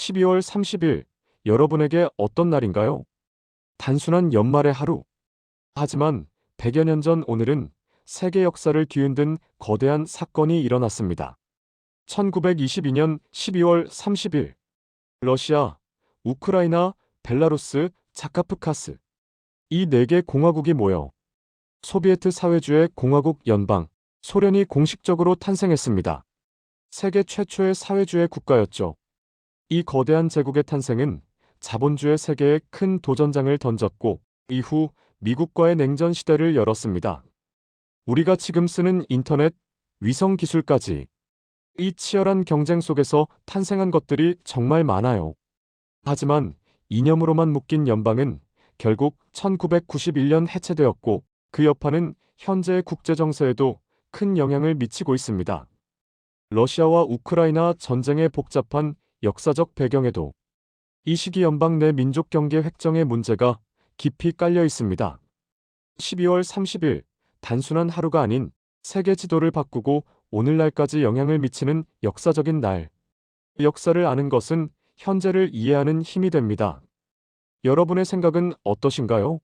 12월 30일, 여러분에게 어떤 날인가요? 단순한 연말의 하루. 하지만 100여 년 전 오늘은 세계 역사를 뒤흔든 거대한 사건이 일어났습니다. 1922년 12월 30일, 러시아, 우크라이나, 벨라루스, 자카프카스. 이 네 개 공화국이 모여 소비에트 사회주의 공화국 연방, 소련이 공식적으로 탄생했습니다. 세계 최초의 사회주의 국가였죠. 이 거대한 제국의 탄생은 자본주의 세계에 큰 도전장을 던졌고 이후 미국과의 냉전 시대를 열었습니다. 우리가 지금 쓰는 인터넷, 위성 기술까지 이 치열한 경쟁 속에서 탄생한 것들이 정말 많아요. 하지만 이념으로만 묶인 연방은 결국 1991년 해체되었고 그 여파는 현재의 국제 정세에도 큰 영향을 미치고 있습니다. 러시아와 우크라이나 전쟁의 복잡한 역사적 배경에도 이 시기 연방 내 민족 경계 획정의 문제가 깊이 깔려 있습니다. 12월 30일 단순한 하루가 아닌 세계 지도를 바꾸고 오늘날까지 영향을 미치는 역사적인 날. 역사를 아는 것은 현재를 이해하는 힘이 됩니다. 여러분의 생각은 어떠신가요?